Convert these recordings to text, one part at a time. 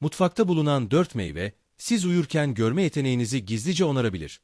Mutfakta bulunan dört meyve, siz uyurken görme yeteneğinizi gizlice onarabilir.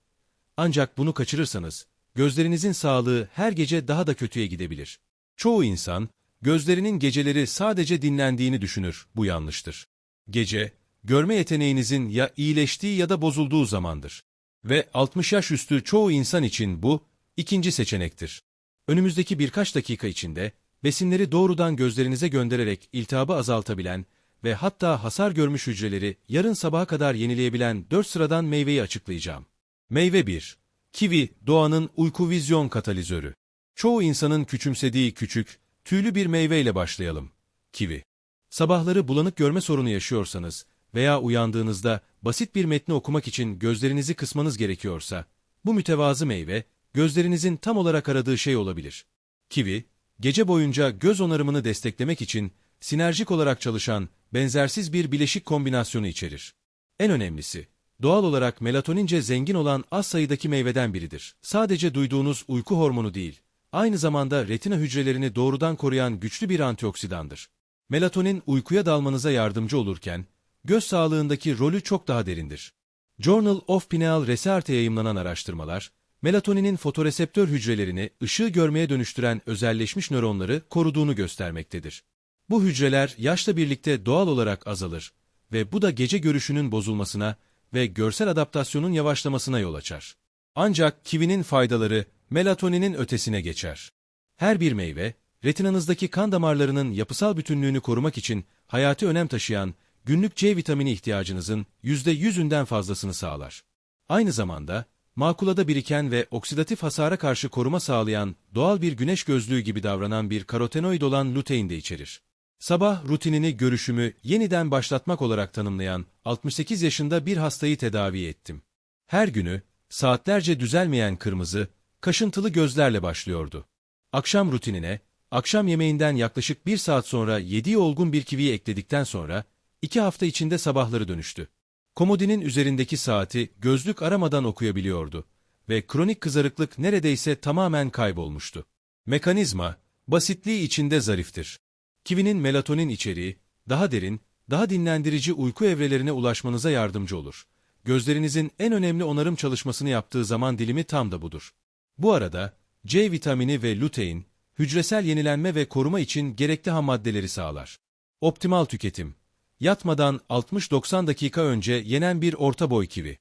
Ancak bunu kaçırırsanız, gözlerinizin sağlığı her gece daha da kötüye gidebilir. Çoğu insan, gözlerinin geceleri sadece dinlendiğini düşünür, bu yanlıştır. Gece, görme yeteneğinizin ya iyileştiği ya da bozulduğu zamandır. Ve 60 yaş üstü çoğu insan için bu, ikinci seçenektir. Önümüzdeki birkaç dakika içinde, besinleri doğrudan gözlerinize göndererek iltihabı azaltabilen ve hatta hasar görmüş hücreleri yarın sabaha kadar yenileyebilen 4 sıradan meyveyi açıklayacağım. Meyve 1. Kivi, doğanın uyku vizyon katalizörü. Çoğu insanın küçümsediği küçük, tüylü bir meyveyle başlayalım. Kivi. Sabahları bulanık görme sorunu yaşıyorsanız veya uyandığınızda basit bir metni okumak için gözlerinizi kısmanız gerekiyorsa, bu mütevazı meyve, gözlerinizin tam olarak aradığı şey olabilir. Kivi, gece boyunca göz onarımını desteklemek için sinerjik olarak çalışan benzersiz bir bileşik kombinasyonu içerir. En önemlisi, doğal olarak melatonince zengin olan az sayıdaki meyveden biridir. Sadece duyduğunuz uyku hormonu değil, aynı zamanda retina hücrelerini doğrudan koruyan güçlü bir antioksidandır. Melatonin uykuya dalmanıza yardımcı olurken, göz sağlığındaki rolü çok daha derindir. Journal of Pineal Research'te yayımlanan araştırmalar, melatoninin fotoreseptör hücrelerini ışığı görmeye dönüştüren özelleşmiş nöronları koruduğunu göstermektedir. Bu hücreler yaşla birlikte doğal olarak azalır ve bu da gece görüşünün bozulmasına ve görsel adaptasyonun yavaşlamasına yol açar. Ancak kivinin faydaları melatoninin ötesine geçer. Her bir meyve, retinanızdaki kan damarlarının yapısal bütünlüğünü korumak için hayati önem taşıyan günlük C vitamini ihtiyacınızın %100'ünden fazlasını sağlar. Aynı zamanda, makulada biriken ve oksidatif hasara karşı koruma sağlayan doğal bir güneş gözlüğü gibi davranan bir karotenoid olan lutein de içerir. Sabah rutinini görüşümü yeniden başlatmak olarak tanımlayan 68 yaşında bir hastayı tedavi ettim. Her günü, saatlerce düzelmeyen kırmızı, kaşıntılı gözlerle başlıyordu. Akşam rutinine, akşam yemeğinden yaklaşık bir saat sonra yediği olgun bir kiviyi ekledikten sonra, iki hafta içinde sabahları dönüştü. Komodinin üzerindeki saati gözlük aramadan okuyabiliyordu ve kronik kızarıklık neredeyse tamamen kaybolmuştu. Mekanizma, basitliği içinde zariftir. Kivinin melatonin içeriği, daha derin, daha dinlendirici uyku evrelerine ulaşmanıza yardımcı olur. Gözlerinizin en önemli onarım çalışmasını yaptığı zaman dilimi tam da budur. Bu arada, C vitamini ve lutein, hücresel yenilenme ve koruma için gerekli ham maddeleri sağlar. Optimal tüketim. Yatmadan 60-90 dakika önce yenen bir orta boy kivi.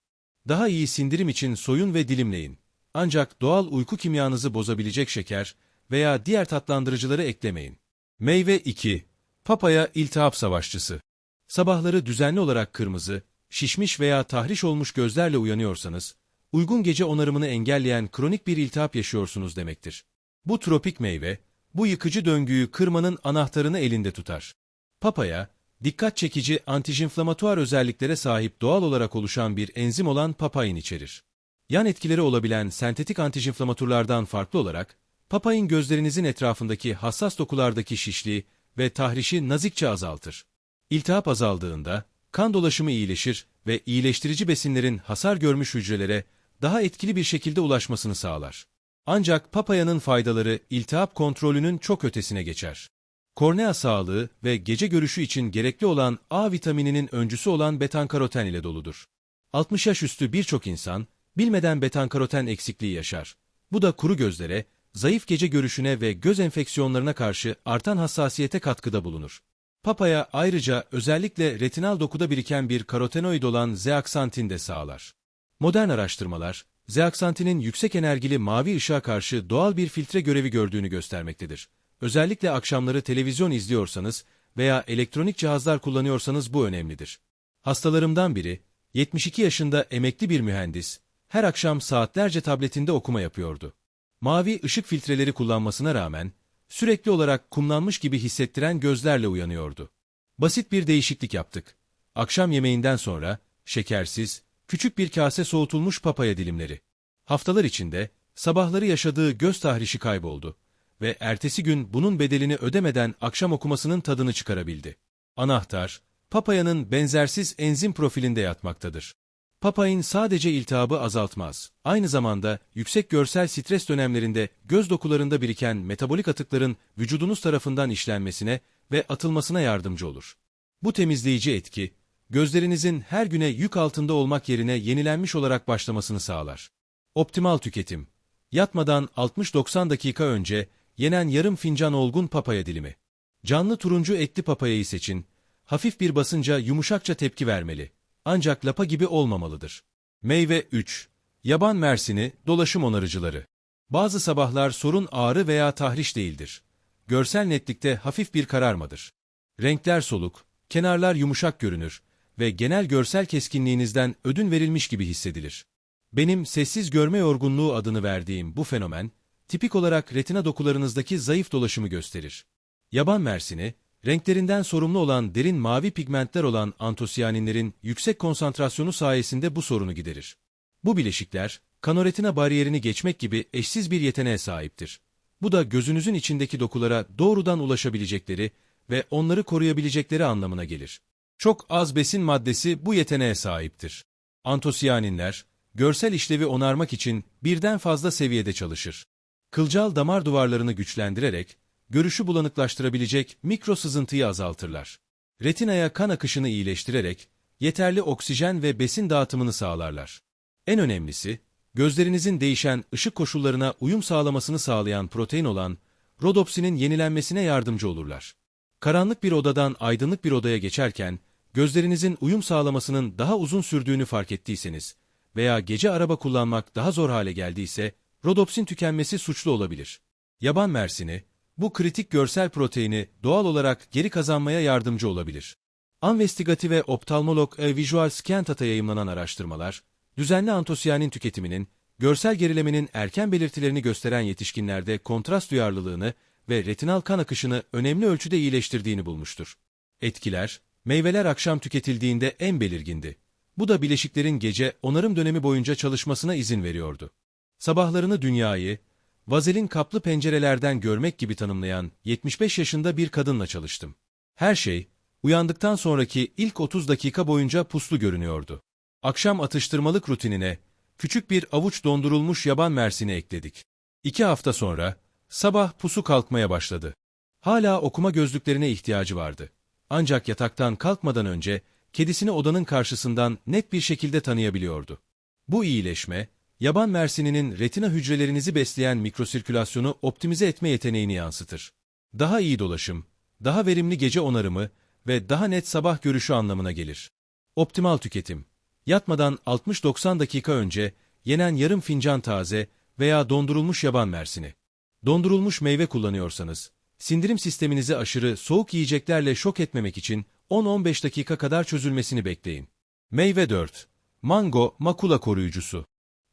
Daha iyi sindirim için soyun ve dilimleyin. Ancak doğal uyku kimyanızı bozabilecek şeker veya diğer tatlandırıcıları eklemeyin. Meyve 2. Papaya iltihap savaşçısı. Sabahları düzenli olarak kırmızı, şişmiş veya tahriş olmuş gözlerle uyanıyorsanız, uygun gece onarımını engelleyen kronik bir iltihap yaşıyorsunuz demektir. Bu tropik meyve, bu yıkıcı döngüyü kırmanın anahtarını elinde tutar. Papaya, dikkat çekici antijinflamatuar özelliklere sahip doğal olarak oluşan bir enzim olan papain içerir. Yan etkileri olabilen sentetik antijinflamaturlardan farklı olarak, papain gözlerinizin etrafındaki hassas dokulardaki şişliği ve tahrişi nazikçe azaltır. İltihap azaldığında, kan dolaşımı iyileşir ve iyileştirici besinlerin hasar görmüş hücrelere daha etkili bir şekilde ulaşmasını sağlar. Ancak papayanın faydaları iltihap kontrolünün çok ötesine geçer. Kornea sağlığı ve gece görüşü için gerekli olan A vitamininin öncüsü olan betankaroten ile doludur. 60 yaş üstü birçok insan bilmeden betankaroten eksikliği yaşar. Bu da kuru gözlere, zayıf gece görüşüne ve göz enfeksiyonlarına karşı artan hassasiyete katkıda bulunur. Papaya ayrıca özellikle retinal dokuda biriken bir karotenoid olan zeaksantin de sağlar. Modern araştırmalar, zeaksantinin yüksek enerjili mavi ışığa karşı doğal bir filtre görevi gördüğünü göstermektedir. Özellikle akşamları televizyon izliyorsanız veya elektronik cihazlar kullanıyorsanız bu önemlidir. Hastalarımdan biri, 72 yaşında emekli bir mühendis, her akşam saatlerce tabletinde okuma yapıyordu. Mavi ışık filtreleri kullanmasına rağmen, sürekli olarak kumlanmış gibi hissettiren gözlerle uyanıyordu. Basit bir değişiklik yaptık. Akşam yemeğinden sonra, şekersiz, küçük bir kase soğutulmuş papaya dilimleri. Haftalar içinde, sabahları yaşadığı göz tahrişi kayboldu ve ertesi gün bunun bedelini ödemeden akşam okumasının tadını çıkarabildi. Anahtar, papayanın benzersiz enzim profilinde yatmaktadır. Papain sadece iltihabı azaltmaz. Aynı zamanda yüksek görsel stres dönemlerinde göz dokularında biriken metabolik atıkların vücudunuz tarafından işlenmesine ve atılmasına yardımcı olur. Bu temizleyici etki, gözlerinizin her güne yük altında olmak yerine yenilenmiş olarak başlamasını sağlar. Optimal tüketim. Yatmadan 60-90 dakika önce yenen yarım fincan olgun papaya dilimi. Canlı turuncu etli papayayı seçin. Hafif bir basınca yumuşakça tepki vermeli. Ancak lapa gibi olmamalıdır. Meyve 3. Yaban mersini, dolaşım onarıcıları. Bazı sabahlar sorun ağrı veya tahriş değildir. Görsel netlikte hafif bir kararmadır. Renkler soluk, kenarlar yumuşak görünür ve genel görsel keskinliğinizden ödün verilmiş gibi hissedilir. Benim sessiz görme yorgunluğu adını verdiğim bu fenomen, tipik olarak retina dokularınızdaki zayıf dolaşımı gösterir. Yaban mersini, renklerinden sorumlu olan derin mavi pigmentler olan antosiyaninlerin yüksek konsantrasyonu sayesinde bu sorunu giderir. Bu bileşikler, kanoretina bariyerini geçmek gibi eşsiz bir yeteneğe sahiptir. Bu da gözünüzün içindeki dokulara doğrudan ulaşabilecekleri ve onları koruyabilecekleri anlamına gelir. Çok az besin maddesi bu yeteneğe sahiptir. Antosiyaninler, görsel işlevi onarmak için birden fazla seviyede çalışır. Kılcal damar duvarlarını güçlendirerek, görüşü bulanıklaştırabilecek mikro sızıntıyı azaltırlar. Retinaya kan akışını iyileştirerek, yeterli oksijen ve besin dağıtımını sağlarlar. En önemlisi, gözlerinizin değişen ışık koşullarına uyum sağlamasını sağlayan protein olan rodopsinin yenilenmesine yardımcı olurlar. Karanlık bir odadan aydınlık bir odaya geçerken, gözlerinizin uyum sağlamasının daha uzun sürdüğünü fark ettiyseniz veya gece araba kullanmak daha zor hale geldiyse, rodopsin tükenmesi suçlu olabilir. Yaban mersini, bu kritik görsel proteini doğal olarak geri kazanmaya yardımcı olabilir. Anvestigati ve Optalmolog e Visual Scantat'a yayımlanan araştırmalar, düzenli antosiyanin tüketiminin, görsel gerilemenin erken belirtilerini gösteren yetişkinlerde kontrast duyarlılığını ve retinal kan akışını önemli ölçüde iyileştirdiğini bulmuştur. Etkiler, meyveler akşam tüketildiğinde en belirgindi. Bu da bileşiklerin gece onarım dönemi boyunca çalışmasına izin veriyordu. Sabahlarını dünyayı, vazelin kaplı pencerelerden görmek gibi tanımlayan 75 yaşında bir kadınla çalıştım. Her şey, uyandıktan sonraki ilk 30 dakika boyunca puslu görünüyordu. Akşam atıştırmalık rutinine, küçük bir avuç dondurulmuş yaban mersini ekledik. İki hafta sonra, sabah pusu kalkmaya başladı. Hala okuma gözlüklerine ihtiyacı vardı. Ancak yataktan kalkmadan önce, kedisini odanın karşısından net bir şekilde tanıyabiliyordu. Bu iyileşme, yaban mersininin retina hücrelerinizi besleyen mikrosirkülasyonu optimize etme yeteneğini yansıtır. Daha iyi dolaşım, daha verimli gece onarımı ve daha net sabah görüşü anlamına gelir. Optimal tüketim. Yatmadan 60-90 dakika önce yenen yarım fincan taze veya dondurulmuş yaban mersini. Dondurulmuş meyve kullanıyorsanız, sindirim sisteminizi aşırı soğuk yiyeceklerle şok etmemek için 10-15 dakika kadar çözülmesini bekleyin. Meyve 4. Mango, makula koruyucusu.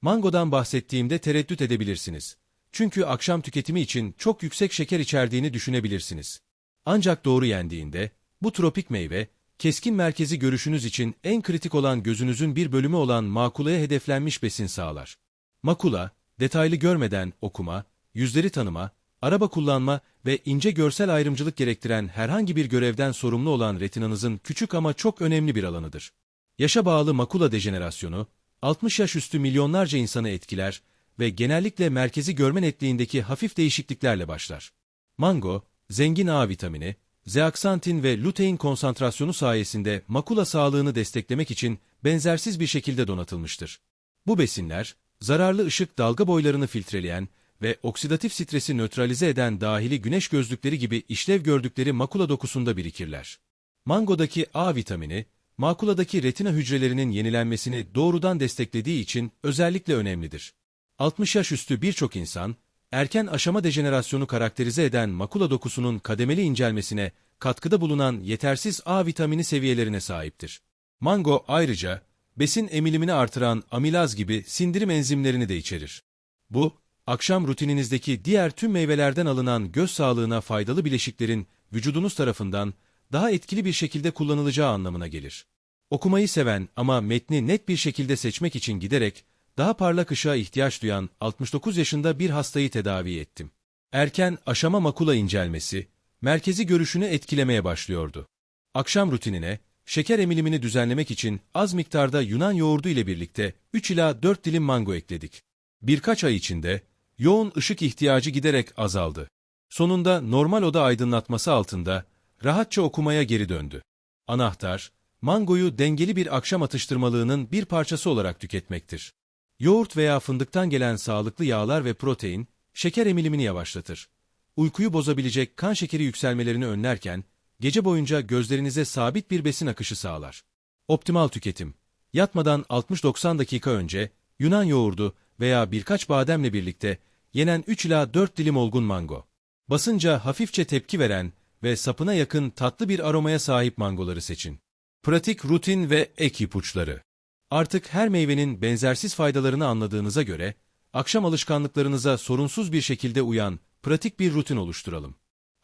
Mangodan bahsettiğimde tereddüt edebilirsiniz. Çünkü akşam tüketimi için çok yüksek şeker içerdiğini düşünebilirsiniz. Ancak doğru yendiğinde, bu tropik meyve, keskin merkezi görüşünüz için en kritik olan gözünüzün bir bölümü olan makulaya hedeflenmiş besin sağlar. Makula, detaylı görmeden okuma, yüzleri tanıma, araba kullanma ve ince görsel ayrımcılık gerektiren herhangi bir görevden sorumlu olan retinanızın küçük ama çok önemli bir alanıdır. Yaşa bağlı makula dejenerasyonu, 60 yaş üstü milyonlarca insanı etkiler ve genellikle merkezi görme netliğindeki hafif değişikliklerle başlar. Mango, zengin A vitamini, zeaksantin ve lutein konsantrasyonu sayesinde makula sağlığını desteklemek için benzersiz bir şekilde donatılmıştır. Bu besinler, zararlı ışık dalga boylarını filtreleyen ve oksidatif stresi nötralize eden dahili güneş gözlükleri gibi işlev gördükleri makula dokusunda birikirler. Mangodaki A vitamini, makuladaki retina hücrelerinin yenilenmesini doğrudan desteklediği için özellikle önemlidir. 60 yaş üstü birçok insan, erken aşama dejenerasyonu karakterize eden makula dokusunun kademeli incelmesine katkıda bulunan yetersiz A vitamini seviyelerine sahiptir. Mango ayrıca, besin emilimini artıran amilaz gibi sindirim enzimlerini de içerir. Bu, akşam rutininizdeki diğer tüm meyvelerden alınan göz sağlığına faydalı bileşiklerin vücudunuz tarafından daha etkili bir şekilde kullanılacağı anlamına gelir. Okumayı seven ama metni net bir şekilde seçmek için giderek daha parlak ışığa ihtiyaç duyan 69 yaşında bir hastayı tedavi ettim. Erken aşama makula incelmesi, merkezi görüşünü etkilemeye başlıyordu. Akşam rutinine, şeker emilimini düzenlemek için az miktarda Yunan yoğurdu ile birlikte 3 ila 4 dilim mango ekledik. Birkaç ay içinde yoğun ışık ihtiyacı giderek azaldı. Sonunda normal oda aydınlatması altında rahatça okumaya geri döndü. Anahtar, mangoyu dengeli bir akşam atıştırmalığının bir parçası olarak tüketmektir. Yoğurt veya fındıktan gelen sağlıklı yağlar ve protein, şeker emilimini yavaşlatır. Uykuyu bozabilecek kan şekeri yükselmelerini önlerken, gece boyunca gözlerinize sabit bir besin akışı sağlar. Optimal tüketim. Yatmadan 60-90 dakika önce, Yunan yoğurdu veya birkaç bademle birlikte yenen 3 ila 4 dilim olgun mango. Basınca hafifçe tepki veren ve sapına yakın tatlı bir aromaya sahip mangoları seçin. Pratik rutin ve ek ipuçları. Artık her meyvenin benzersiz faydalarını anladığınıza göre, akşam alışkanlıklarınıza sorunsuz bir şekilde uyan, pratik bir rutin oluşturalım.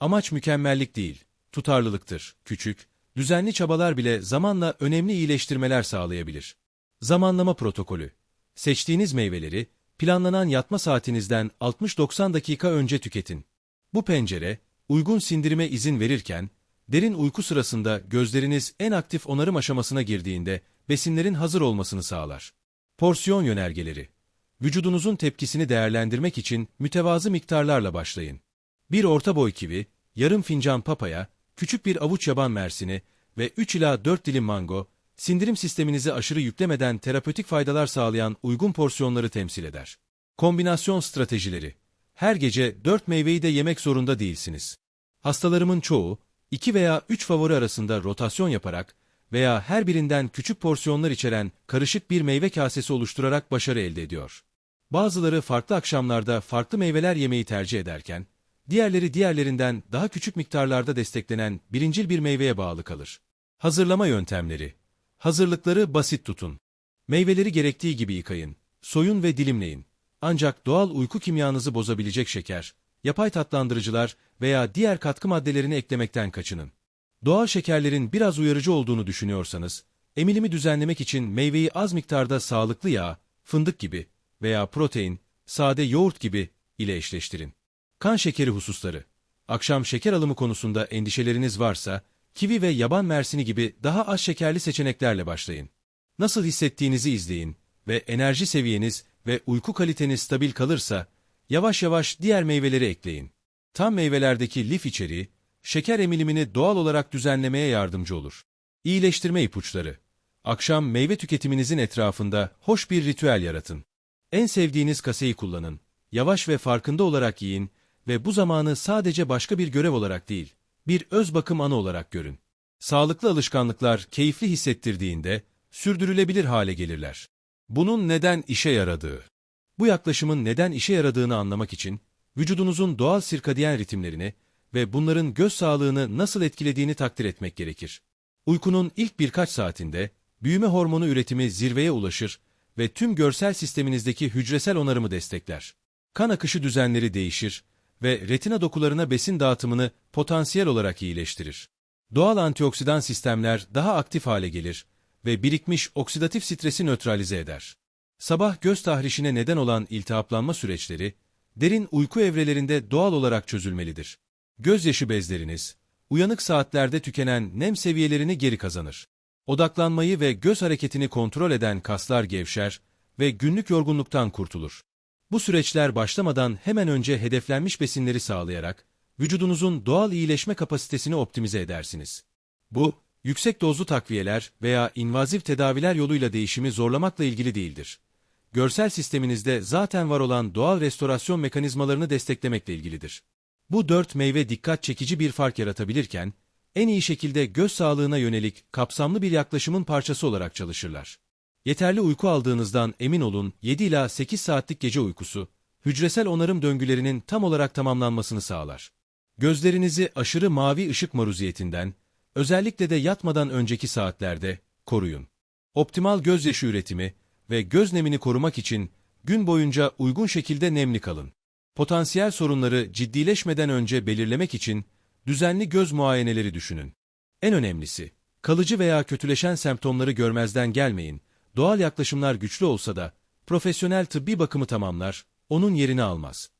Amaç mükemmellik değil, tutarlılıktır. Küçük, düzenli çabalar bile zamanla önemli iyileştirmeler sağlayabilir. Zamanlama protokolü. Seçtiğiniz meyveleri, planlanan yatma saatinizden 60-90 dakika önce tüketin. Bu pencere, uygun sindirime izin verirken, derin uyku sırasında gözleriniz en aktif onarım aşamasına girdiğinde besinlerin hazır olmasını sağlar. Porsiyon yönergeleri. Vücudunuzun tepkisini değerlendirmek için mütevazı miktarlarla başlayın. Bir orta boy kivi, yarım fincan papaya, küçük bir avuç yaban mersini ve 3 ila 4 dilim mango, sindirim sisteminizi aşırı yüklemeden terapötik faydalar sağlayan uygun porsiyonları temsil eder. Kombinasyon stratejileri. Her gece 4 meyveyi de yemek zorunda değilsiniz. Hastalarımın çoğu, 2 veya 3 favori arasında rotasyon yaparak veya her birinden küçük porsiyonlar içeren karışık bir meyve kasesi oluşturarak başarı elde ediyor. Bazıları farklı akşamlarda farklı meyveler yemeyi tercih ederken, diğerleri diğerlerinden daha küçük miktarlarda desteklenen birincil bir meyveye bağlı kalır. Hazırlama yöntemleri Hazırlıkları basit tutun. Meyveleri gerektiği gibi yıkayın, soyun ve dilimleyin. Ancak doğal uyku kimyanızı bozabilecek şeker, yapay tatlandırıcılar veya diğer katkı maddelerini eklemekten kaçının. Doğal şekerlerin biraz uyarıcı olduğunu düşünüyorsanız, emilimi düzenlemek için meyveyi az miktarda sağlıklı yağ, fındık gibi veya protein, sade yoğurt gibi ile eşleştirin. Kan şekeri hususları. Akşam şeker alımı konusunda endişeleriniz varsa, kivi ve yaban mersini gibi daha az şekerli seçeneklerle başlayın. Nasıl hissettiğinizi izleyin ve enerji seviyeniz ve uyku kaliteniz stabil kalırsa, yavaş yavaş diğer meyveleri ekleyin. Tam meyvelerdeki lif içeriği, şeker emilimini doğal olarak düzenlemeye yardımcı olur. İyileştirme ipuçları. Akşam meyve tüketiminizin etrafında hoş bir ritüel yaratın. En sevdiğiniz kaseyi kullanın. Yavaş ve farkında olarak yiyin ve bu zamanı sadece başka bir görev olarak değil, bir öz bakım anı olarak görün. Sağlıklı alışkanlıklar keyifli hissettirdiğinde sürdürülebilir hale gelirler. Bunun neden işe yaradığı. Bu yaklaşımın neden işe yaradığını anlamak için vücudunuzun doğal sirkadiyen ritimlerini ve bunların göz sağlığını nasıl etkilediğini takdir etmek gerekir. Uykunun ilk birkaç saatinde büyüme hormonu üretimi zirveye ulaşır ve tüm görsel sisteminizdeki hücresel onarımı destekler. Kan akışı düzenleri değişir ve retina dokularına besin dağıtımını potansiyel olarak iyileştirir. Doğal antioksidan sistemler daha aktif hale gelir ve birikmiş oksidatif stresi nötralize eder. Sabah göz tahrişine neden olan iltihaplanma süreçleri, derin uyku evrelerinde doğal olarak çözülmelidir. Gözyaşı bezleriniz, uyanık saatlerde tükenen nem seviyelerini geri kazanır. Odaklanmayı ve göz hareketini kontrol eden kaslar gevşer ve günlük yorgunluktan kurtulur. Bu süreçler başlamadan hemen önce hedeflenmiş besinleri sağlayarak, vücudunuzun doğal iyileşme kapasitesini optimize edersiniz. Bu, yüksek dozlu takviyeler veya invaziv tedaviler yoluyla değişimi zorlamakla ilgili değildir. Görsel sisteminizde zaten var olan doğal restorasyon mekanizmalarını desteklemekle ilgilidir. Bu dört meyve dikkat çekici bir fark yaratabilirken, en iyi şekilde göz sağlığına yönelik kapsamlı bir yaklaşımın parçası olarak çalışırlar. Yeterli uyku aldığınızdan emin olun 7 ila 8 saatlik gece uykusu, hücresel onarım döngülerinin tam olarak tamamlanmasını sağlar. Gözlerinizi aşırı mavi ışık maruziyetinden, özellikle de yatmadan önceki saatlerde koruyun. Optimal gözyaşı üretimi ve göz nemini korumak için gün boyunca uygun şekilde nemli kalın. Potansiyel sorunları ciddileşmeden önce belirlemek için düzenli göz muayeneleri düşünün. En önemlisi, kalıcı veya kötüleşen semptomları görmezden gelmeyin. Doğal yaklaşımlar güçlü olsa da profesyonel tıbbi bakımı tamamlar, onun yerini almaz.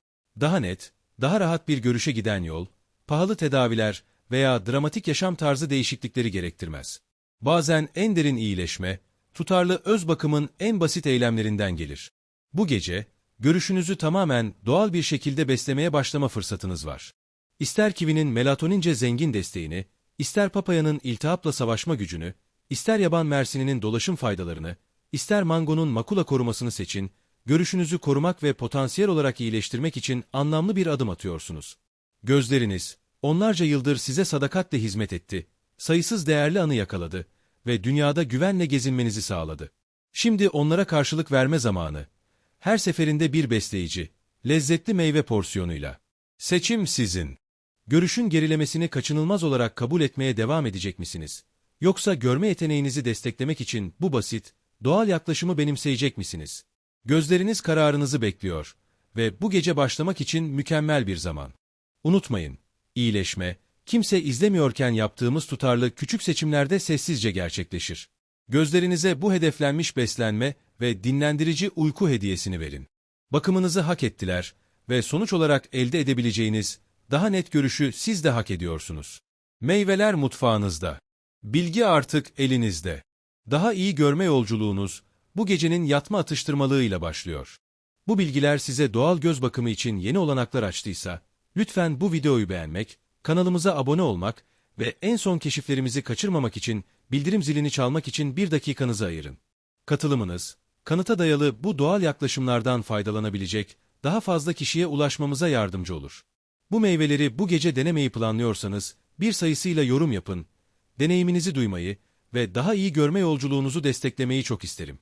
Daha net, daha rahat bir görüşe giden yol, pahalı tedaviler veya dramatik yaşam tarzı değişiklikleri gerektirmez. Bazen en derin iyileşme, tutarlı öz bakımın en basit eylemlerinden gelir. Bu gece, görüşünüzü tamamen doğal bir şekilde beslemeye başlama fırsatınız var. İster kivinin melatonince zengin desteğini, ister papayanın iltihapla savaşma gücünü, İster yaban mersininin dolaşım faydalarını, ister mangonun makula korumasını seçin, görüşünüzü korumak ve potansiyel olarak iyileştirmek için anlamlı bir adım atıyorsunuz. Gözleriniz, onlarca yıldır size sadakatle hizmet etti, sayısız değerli anı yakaladı ve dünyada güvenle gezinmenizi sağladı. Şimdi onlara karşılık verme zamanı. Her seferinde bir besleyici, lezzetli meyve porsiyonuyla. Seçim sizin. Görüşün gerilemesini kaçınılmaz olarak kabul etmeye devam edecek misiniz? Yoksa görme yeteneğinizi desteklemek için bu basit, doğal yaklaşımı benimseyecek misiniz? Gözleriniz kararınızı bekliyor ve bu gece başlamak için mükemmel bir zaman. Unutmayın, iyileşme, kimse izlemiyorken yaptığımız tutarlı küçük seçimlerde sessizce gerçekleşir. Gözlerinize bu hedeflenmiş beslenme ve dinlendirici uyku hediyesini verin. Bakımınızı hak ettiler ve sonuç olarak elde edebileceğiniz daha net görüşü siz de hak ediyorsunuz. Meyveler mutfağınızda. Bilgi artık elinizde. Daha iyi görme yolculuğunuz bu gecenin yatma atıştırmalığıyla başlıyor. Bu bilgiler size doğal göz bakımı için yeni olanaklar açtıysa, lütfen bu videoyu beğenmek, kanalımıza abone olmak ve en son keşiflerimizi kaçırmamak için bildirim zilini çalmak için bir dakikanızı ayırın. Katılımınız, kanıta dayalı bu doğal yaklaşımlardan faydalanabilecek daha fazla kişiye ulaşmamıza yardımcı olur. Bu meyveleri bu gece denemeyi planlıyorsanız, bir sayısıyla yorum yapın, deneyiminizi duymayı ve daha iyi görme yolculuğunuzu desteklemeyi çok isterim.